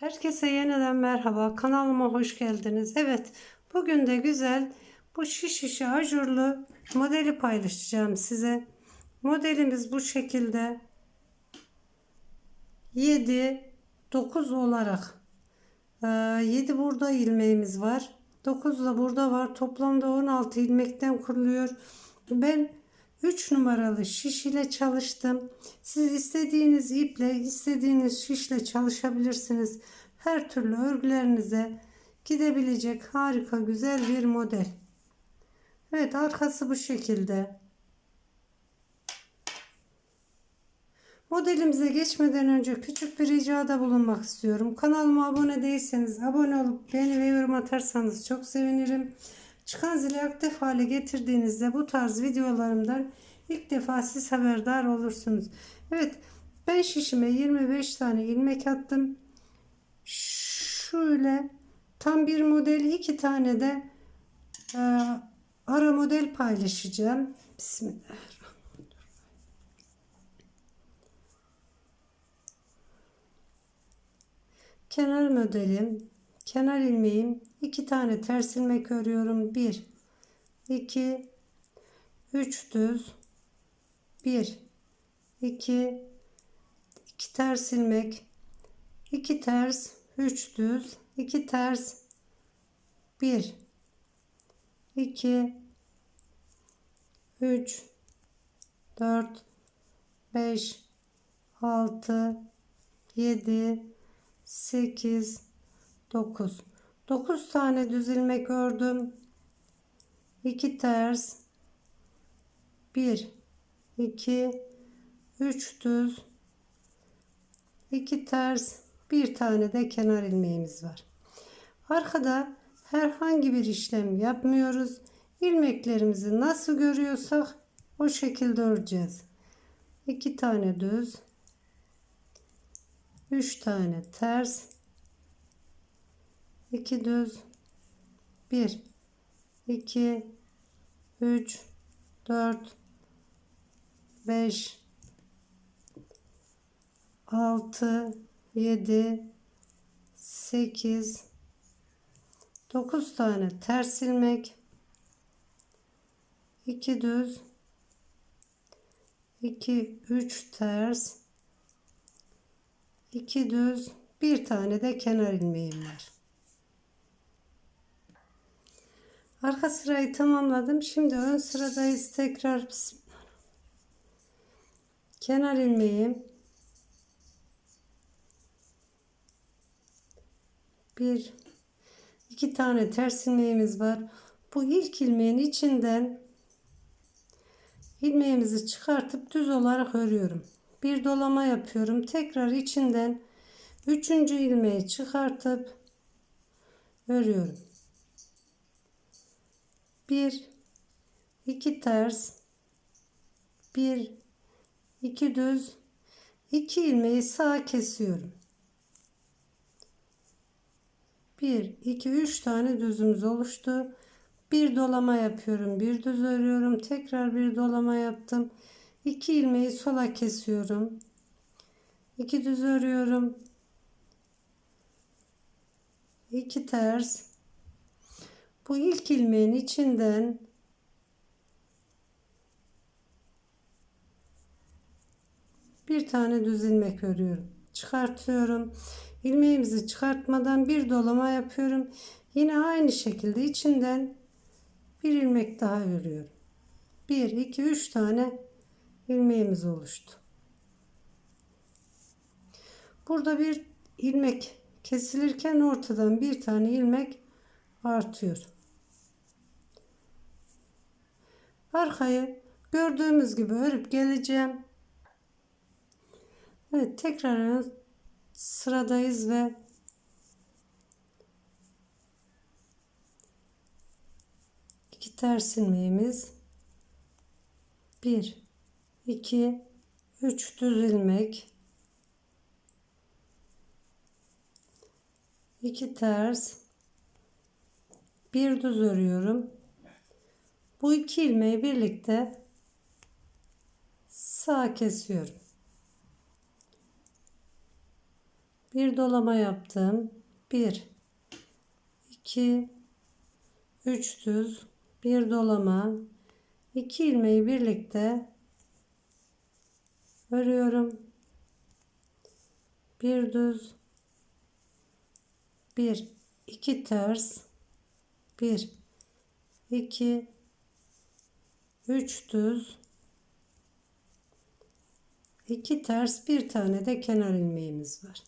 Herkese yeniden merhaba. Kanalıma hoş geldiniz. Evet, bugün de güzel bu şiş işi ajurlu modeli paylaşacağım size. Modelimiz bu şekilde 7 9 olarak 7 burada ilmeğimiz var. 9 da burada var. Toplamda 16 ilmekten kuruluyor. Ben 3 numaralı şiş ile çalıştım. Siz istediğiniz iple, istediğiniz şişle çalışabilirsiniz. Her türlü örgülerinize gidebilecek harika güzel bir model. Evet arkası bu şekilde. Modelimize geçmeden önce küçük bir ricada bulunmak istiyorum. Kanalıma abone değilseniz abone olup beğeni ve yorum atarsanız çok sevinirim. Çıkan zili aktif hale getirdiğinizde bu tarz videolarımdan ilk defa siz haberdar olursunuz. Evet ben şişime 25 tane ilmek attım. Şöyle tam bir model iki tane de e, ara model paylaşacağım. Bismillahirrahmanirrahim. Kenar modelim, kenar ilmeğim, iki tane ters ilmek örüyorum. 1 2 3 düz. 1 2 2 ters ilmek. 2 ters 3 düz. 2 ters. 1 2 3 4 5 6 7 8 9 9 tane düz ilmek ördüm 2 ters. 1 2 3 düz. 2 ters. Bir tane de kenar ilmeğimiz var. Arkada herhangi bir işlem yapmıyoruz. İlmeklerimizi nasıl görüyorsak o şekilde öreceğiz. 2 tane düz. 3 tane ters 2 düz. 1 2 3 4 5 6 7 8 9 tane ters ilmek 2 düz. 2 3 ters. 2 düz. Bir tane de kenar ilmeğim var arka sırayı tamamladım. Şimdi ön sıradayız. Tekrar kenar ilmeğim bir iki tane ters ilmeğimiz var. Bu ilk ilmeğin içinden ilmeğimizi çıkartıp düz olarak örüyorum. Bir dolama yapıyorum. Tekrar içinden üçüncü ilmeği çıkartıp örüyorum bir iki ters. Bir iki düz. İki ilmeği sağa kesiyorum. 1 2 3 tane düzümüz oluştu. Bir dolama yapıyorum bir düz örüyorum. Tekrar bir dolama yaptım. 2 ilmeği sola kesiyorum. 2 düz örüyorum. 2 ters bu ilk ilmeğin içinden bir tane düz ilmek örüyorum. Çıkartıyorum. İlmeğimizi çıkartmadan bir dolama yapıyorum. Yine aynı şekilde içinden bir ilmek daha örüyorum. 1 2 3 tane ilmeğimiz oluştu. Burada bir ilmek kesilirken ortadan bir tane ilmek artıyor arkayı gördüğümüz gibi örüp geleceğim. Evet tekrar sıradayız ve iki ters ilmeğimiz. 1 2 3 düz ilmek. 2 ters. Bir düz örüyorum bu iki ilmeği birlikte sağ kesiyorum. Bir dolama yaptım. 1 2 3 düz. Bir dolama. 2 ilmeği birlikte örüyorum. Bir düz. Bir iki ters. Bir iki üç düz iki ters bir tane de kenar ilmeğimiz var.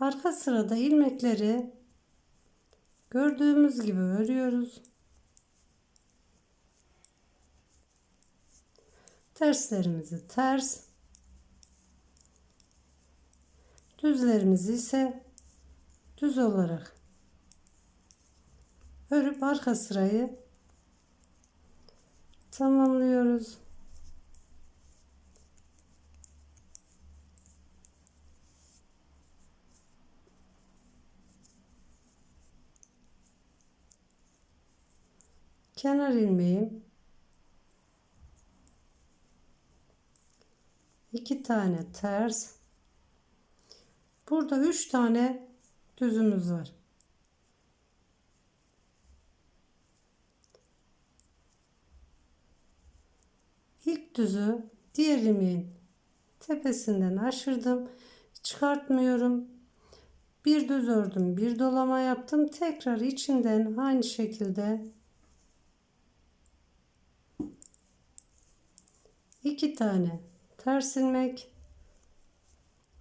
Arka sırada ilmekleri gördüğümüz gibi örüyoruz. Terslerimizi ters, düzlerimizi ise düz olarak örüp arka sırayı tamamlıyoruz. kenar ilmeğim iki tane ters burada üç tane düzümüz var. İlk düzü diğer ilmeğin tepesinden aşırdım. Çıkartmıyorum. Bir düz ördüm bir dolama yaptım. Tekrar içinden aynı şekilde iki tane ters ilmek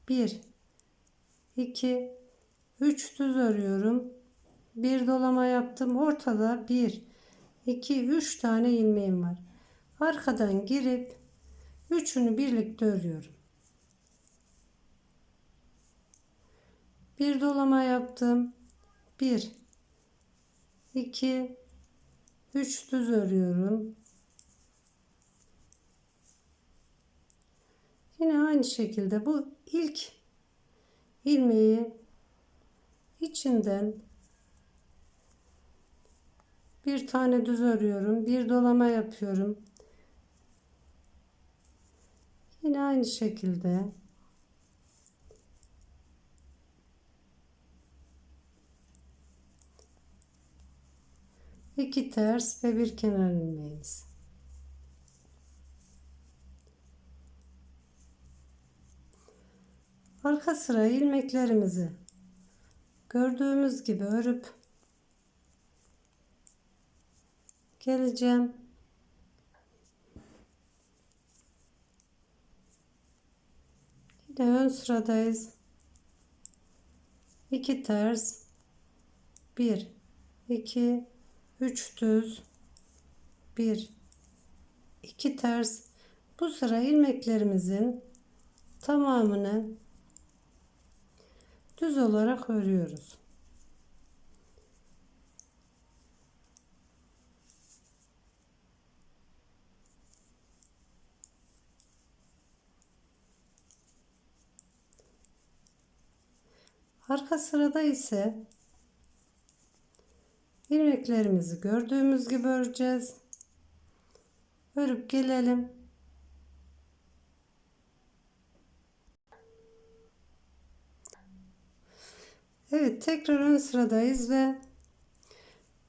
1 2 3 düz örüyorum. Bir dolama yaptım ortada 1 2 3 tane ilmeğim var. Arkadan girip üçünü birlikte örüyorum. Bir dolama yaptım. 1 2 3 düz örüyorum. Yine aynı şekilde bu ilk ilmeği içinden bir tane düz örüyorum. Bir dolama yapıyorum. Yine aynı şekilde iki ters ve bir kenar ilmeğimiz. Arka sıra ilmeklerimizi gördüğümüz gibi örüp geleceğim. Yine ön sıradayız. 2 ters 1 2 3 düz 1 2 ters bu sıra ilmeklerimizin tamamını düz olarak örüyoruz. Arka sırada ise ilmeklerimizi gördüğümüz gibi öreceğiz. Örüp gelelim. Evet tekrar ön sıradayız ve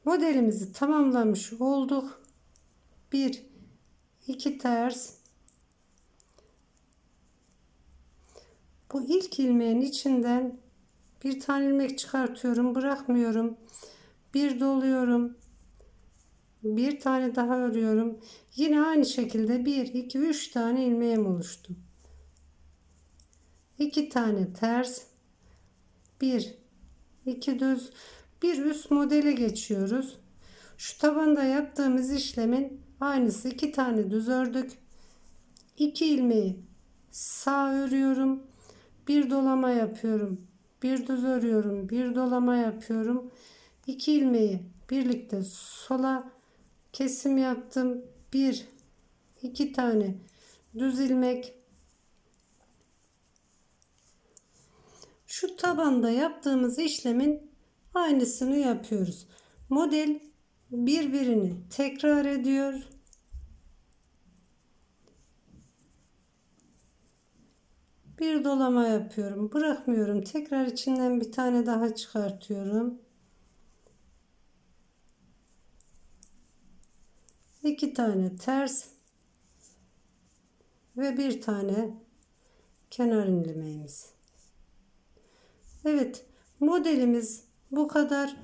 modelimizi tamamlamış olduk. Bir, iki ters. Bu ilk ilmeğin içinden bir tane ilmek çıkartıyorum, bırakmıyorum. Bir doluyorum. Bir tane daha örüyorum. Yine aynı şekilde 1 2 3 tane ilmeğim oluştu. 2 tane ters. 1 2 düz bir üst modele geçiyoruz. Şu tabanda yaptığımız işlemin aynısı iki tane düz ördük. 2 ilmeği sağ örüyorum. Bir dolama yapıyorum. Bir düz örüyorum. Bir dolama yapıyorum. 2 ilmeği birlikte sola kesim yaptım. 1 2 tane düz ilmek Şu tabanda yaptığımız işlemin aynısını yapıyoruz. Model birbirini tekrar ediyor. Bir dolama yapıyorum. Bırakmıyorum. Tekrar içinden bir tane daha çıkartıyorum. iki tane ters ve bir tane kenar ilmeğimiz. Evet, modelimiz bu kadar.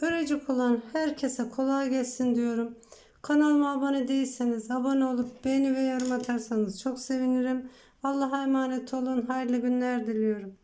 Örecek olan herkese kolay gelsin diyorum. Kanalıma abone değilseniz abone olup beğeni ve yorum atarsanız çok sevinirim. Allah'a emanet olun. Hayırlı günler diliyorum.